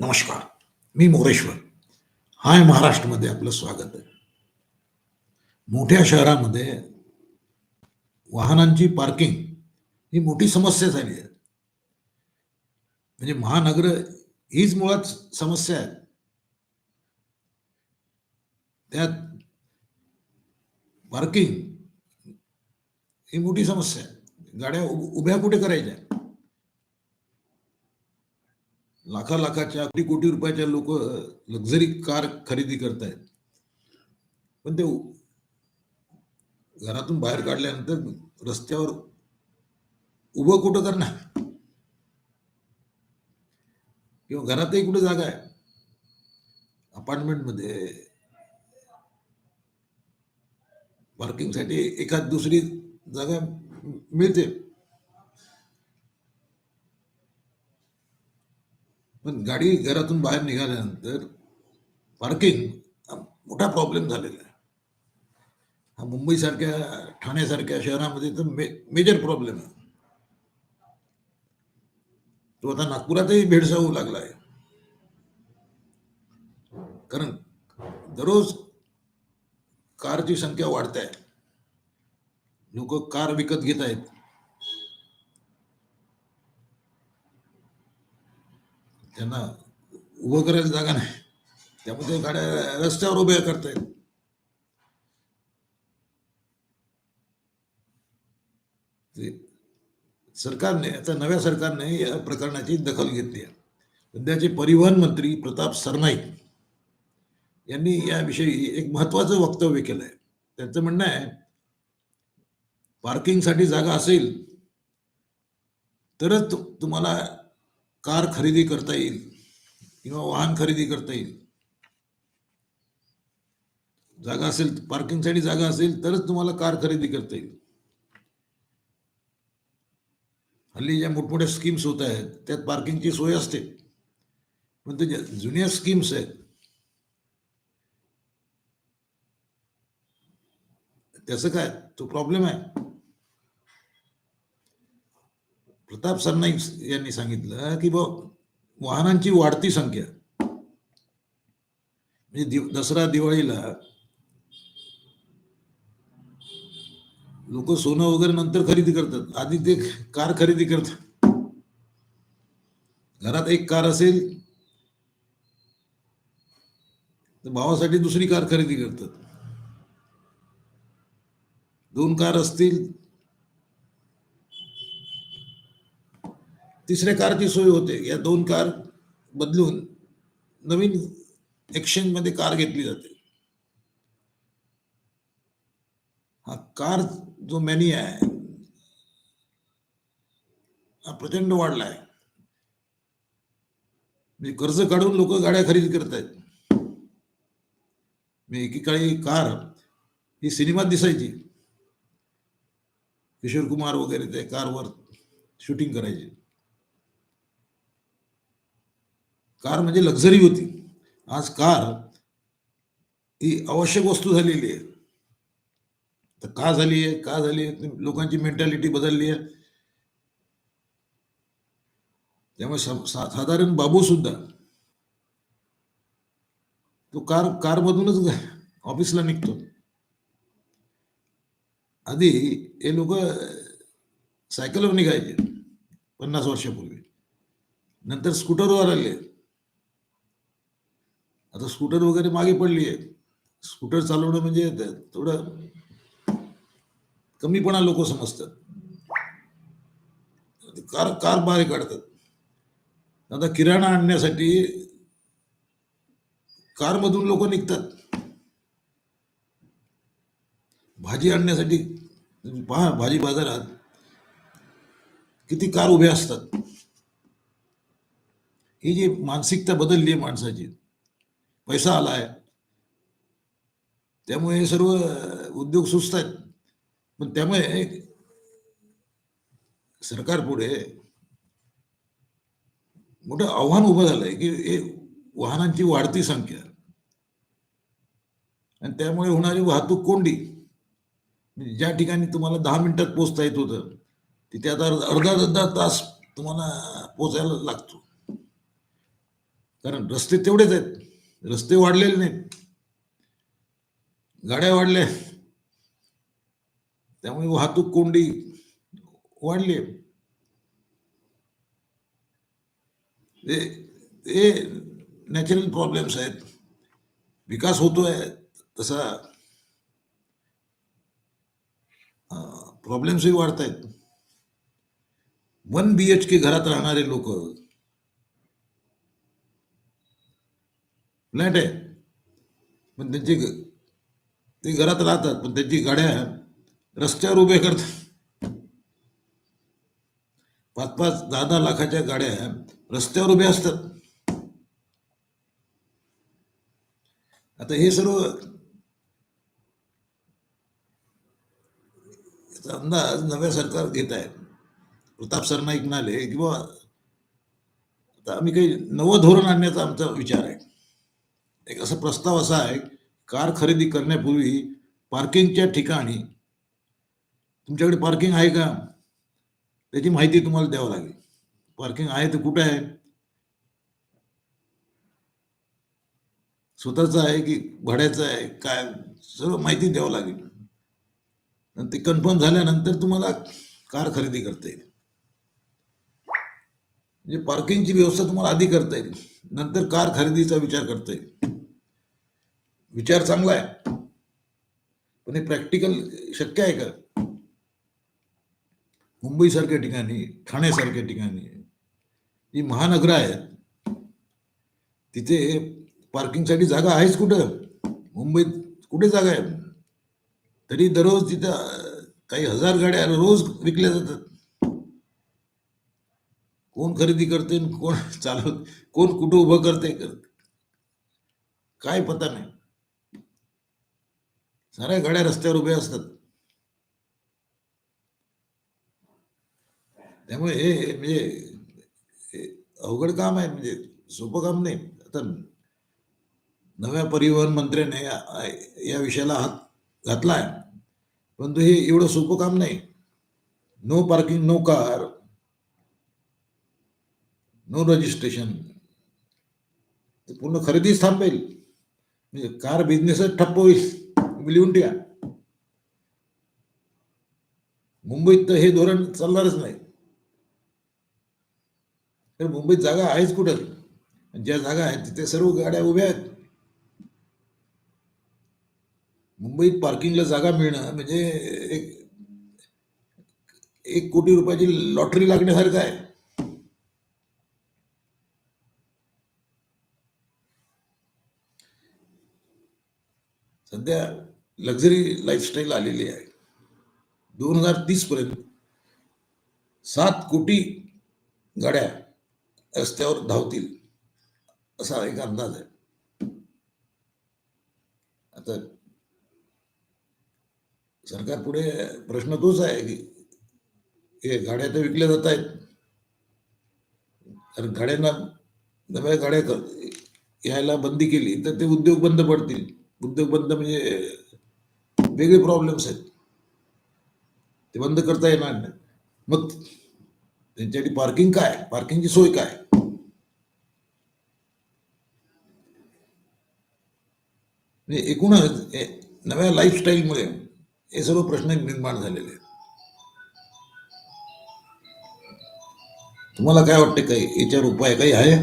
नमस्कार मी मोरेश्वर. हाय महाराष्ट्रमध्ये आपलं स्वागत आहे. मोठ्या शहरामध्ये वाहनांची पार्किंग ही मोठी समस्या झाली आहे. म्हणजे महानगर हीच मुळात समस्या आहे. त्यात पार्किंग ही मोठी समस्या आहे. गाड्या उभ्या कुठे करायच्या? लाखा लाखाच्या कोटी कोटी रुपयाच्या लोक लक्झरी कार खरेदी करतायत. पण ते घरातून बाहेर काढल्यानंतर रस्त्यावर उभं कुठं करणार? किंवा घरातही कुठे जागा आहे? अपार्टमेंटमध्ये पार्किंगसाठी एखाद दुसरी जागा मिळते. पण गाडी घरातून बाहेर निघाल्यानंतर पार्किंग हा मोठा प्रॉब्लेम झालेला आहे. हा मुंबईसारख्या ठाण्यासारख्या शहरामध्ये तर मे मेजर प्रॉब्लेम आहे. तो आता नागपुरातही भेडसावू लागला आहे. कारण दररोज कारची संख्या वाढत आहे. लोक कार विकत घेत आहेत. त्यांना उभं करायला जागा नाही. त्यामुळे ते गाड्या रस्त्यावर उभ्या करतायत. येईल सरकारने आता नव्या सरकारने या प्रकरणाची दखल घेतली आहे. सध्याचे परिवहन मंत्री प्रताप सरनाईक यांनी याविषयी एक महत्वाचं वक्तव्य केलं आहे त्यांचं म्हणणं आहे पार्किंगसाठी जागा असेल तरच तुम्हाला कार खरेदी करता येईल किंवा वाहन खरेदी करता येईल. जागा असेल पार्किंगसाठी जागा असेल, तरच तुम्हाला कार खरेदी करता येईल. हल्ली ज्या मोठमोठ्या स्कीम्स होत आहेत, त्यात पार्किंगची सोय असते. पण ते ज्या जुन्या स्कीम्स आहेत, त्याचं काय? तो प्रॉब्लेम आहे. प्रताप सरनाईक यांनी सांगितलं की बा वाहनांची वाढती संख्या. म्हणजे दिव दसरा दिवाळीला लोक सोनं वगैरे नंतर खरेदी करतात. आधी ते कार खरेदी करतात. घरात एक कार असेल तर भावासाठी दुसरी कार खरेदी करतात. दोन कार असतील तिसऱ्या कारची सोय होते. या दोन कार बदलून नवीन एक्सचेंजमध्ये कार घेतली जाते. हा कार जो मॅनी आहे हा प्रचंड वाढला आहे. म्हणजे कर्ज काढून लोक गाड्या खरेदी करत आहेत. मी एकेकाळी कार ही सिनेमात दिसायची. किशोर कुमार वगैरे ते कारवर शूटिंग करायची. कार म्हणजे लक्झरी होती. आज कार ही आवश्यक वस्तू झालेली आहे. तर का झाली आहे? का झाली आहे? लोकांची मेंटॅलिटी बदलली आहे. त्यामुळे साधारण बाबू सुद्धा तो कार कार मधूनच ऑफिसला निघतो. आधी हे लोक सायकलवर निघायचे पन्नास वर्षापूर्वी. नंतर स्कूटरवर आले. आता स्कूटर वगैरे मागे पडली आहे. स्कूटर चालवणं म्हणजे थोडं कमीपणा लोक समजतात. कार कार बाहेर काढतात. आता किराणा आणण्यासाठी कारमधून लोक निघतात. भाजी आणण्यासाठी पहा भाजी बाजारात किती कार उभ्या असतात. ही जी मानसिकता बदलली आहे माणसाची पैसा आलाय. त्यामुळे हे सर्व उद्योग सुस्त आहेत. पण त्यामुळे सरकार पुढे मोठं आव्हान उभं झालंय की हे वाहनांची वाढती संख्या. आणि त्यामुळे होणारी वाहतूक कोंडी म्हणजे ज्या ठिकाणी तुम्हाला दहा मिनिटात पोहोचता येत होतं तिथे आता अर्धा अर्धा तास तुम्हाला पोचायला लागतो. कारण रस्ते तेवढेच आहेत. रस्ते वाढलेले नाहीत. गाड्या वाढल्या. त्यामुळे वाहतूक कोंडी वाढली. ते ते नॅचरल प्रॉब्लेम्स आहेत. विकास होतोय तसा. प्रॉब्लेम्सही वाढत आहेत वन बी एच के घरात राहणारे लोक फ्लॅट आहे. पण त्यांची ते घरात राहतात पण त्यांची गाड्या रस्त्यावर उभे करतात. पाच पाच दहा दहा लाखाच्या गाड्या रस्त्यावर उभ्या असतात. आता हे सर्व याचा अंदाज नव्या सरकार घेत आहे प्रताप सरनाईक म्हणाले की बाबा आता आम्ही काही नवं धोरण आणण्याचा आमचा विचार आहे. एक असा प्रस्ताव असा आहे कार खरेदी करण्यापूर्वी पार्किंगच्या ठिकाणी तुमच्याकडे पार्किंग आहे का? त्याची माहिती तुम्हाला द्यावं लागेल. पार्किंग आहे तर कुठे आहे? स्वतःचं आहे की भाड्याचं आहे? काय? सर्व माहिती द्यावं लागेल. आणि ते कन्फर्म झाल्यानंतर तुम्हाला कार खरेदी करता येईल. म्हणजे पार्किंगची व्यवस्था तुम्हाला आधी करता येईल. नंतर कार खरेदीचा विचार करता येईल. विचार चांगला आहे. पण हे प्रॅक्टिकल शक्य आहे का? मुंबईसारख्या ठिकाणी ठाण्यासारख्या ठिकाणी जी महानगरं आहेत तिथे पार्किंगसाठी जागा आहेच कुठं? मुंबईत कुठे जागा आहे? तरी दररोज तिथं काही हजार गाड्या रोज विकल्या जातात. कोण खरेदी करते कोण चालवत कोण कुठं उभं करते? काय पता नाही. साऱ्या गाड्या रस्त्यावर उभ्या असतात. त्यामुळे हे म्हणजे अवघड काम आहे म्हणजे सोपं काम नाही. आता नव्या परिवहन मंत्र्याने या- या विषयाला हात घातला आहे परंतु हे एवढं सोपं काम नाही. No parking no car no registration पूर्ण खरेदीच थांबेल. म्हणजे कार बिझनेसच ठप्प होईल. लिहून ठेवा. मुंबईत तर हे धोरण चालणारच नाही. तर मुंबईत जागा आहेच कुठं? ज्या जागा आहेत तिथे सर्व गाड्या उभ्या आहेत. मुंबईत पार्किंगला जागा मिळणं म्हणजे एक एक कोटी रुपयाची लॉटरी लागण्यासारखं आहे. सध्या लक्झरी लाईफस्टाईल आलेली आहे. दोन हजार तीस पर्यंत सात कोटी गाड्या रस्त्यावर धावतील असा एक अंदाज आहे. आता सरकार पुढे प्रश्न तोच आहे की हे गाड्या तर विकल्या जात आहेत. कारण गाड्यांना नव्या गाड्या यायला बंदी केली तर ते उद्योग बंद पडतील. उद्योग बंद म्हणजे वेगळे प्रॉब्लेम्स आहेत. ते बंद करता येणार नाही. मग त्यांच्यासाठी पार्किंग काय? पार्किंगची सोय काय? म्हणजे एकूणच नव्या लाईफस्टाईलमुळे हे सर्व प्रश्न निर्माण झालेले आहेत. तुम्हाला काय वाटते? काही याच्यावर उपाय काही आहे?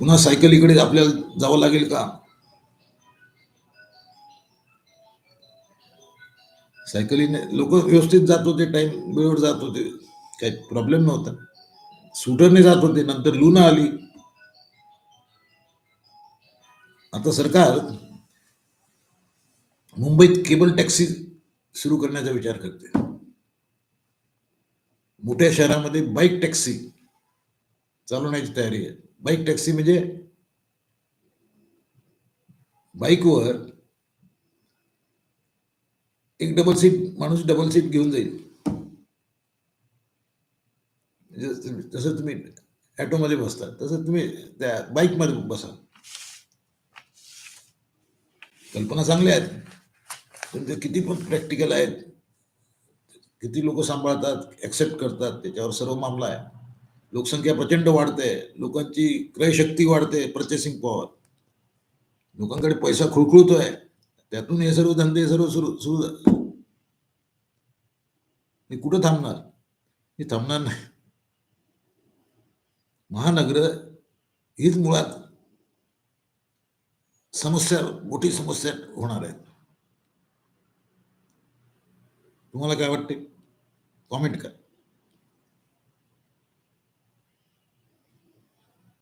पुन्हा सायकलीकडे आपल्याला जावं लागेल का? सायकलीने लोक व्यवस्थित जात होते टाइम वेळेवर जात होते. काही प्रॉब्लेम नव्हता. स्कूटरने जात होते नंतर लुना आली. आता सरकार मुंबईत केबल टॅक्सी सुरू करण्याचा विचार करते. मोठ्या शहरामध्ये बाईक टॅक्सी चालवण्याची तयारी आहे. बाईक टॅक्सी म्हणजे बाईकवर एक डबल सीट माणूस डबल सीट घेऊन जाईल. जसं जसं तुम्ही ॲटोमध्ये बसता तसं तुम्ही त्या बाईकमध्ये बसा. कल्पना चांगल्या आहेत. पण ते किती पण प्रॅक्टिकल आहेत. किती लोक सांभाळतात ॲक्सेप्ट करतात त्याच्यावर सर्व मामला आहे. लोकसंख्या प्रचंड वाढते लोकांची क्रयशक्ती वाढते पर्चेसिंग पॉवर लोकांकडे पैसा खुळखुळतो आहे त्यातून हे सर्व धंदे सर्व सुरू सुरू हे कुठं थांबणार? हे थांबणार नाही. महानगर हीच मुळात समस्या मोठी समस्या होणार आहे. तुम्हाला काय वाटते? कॉमेंट करा.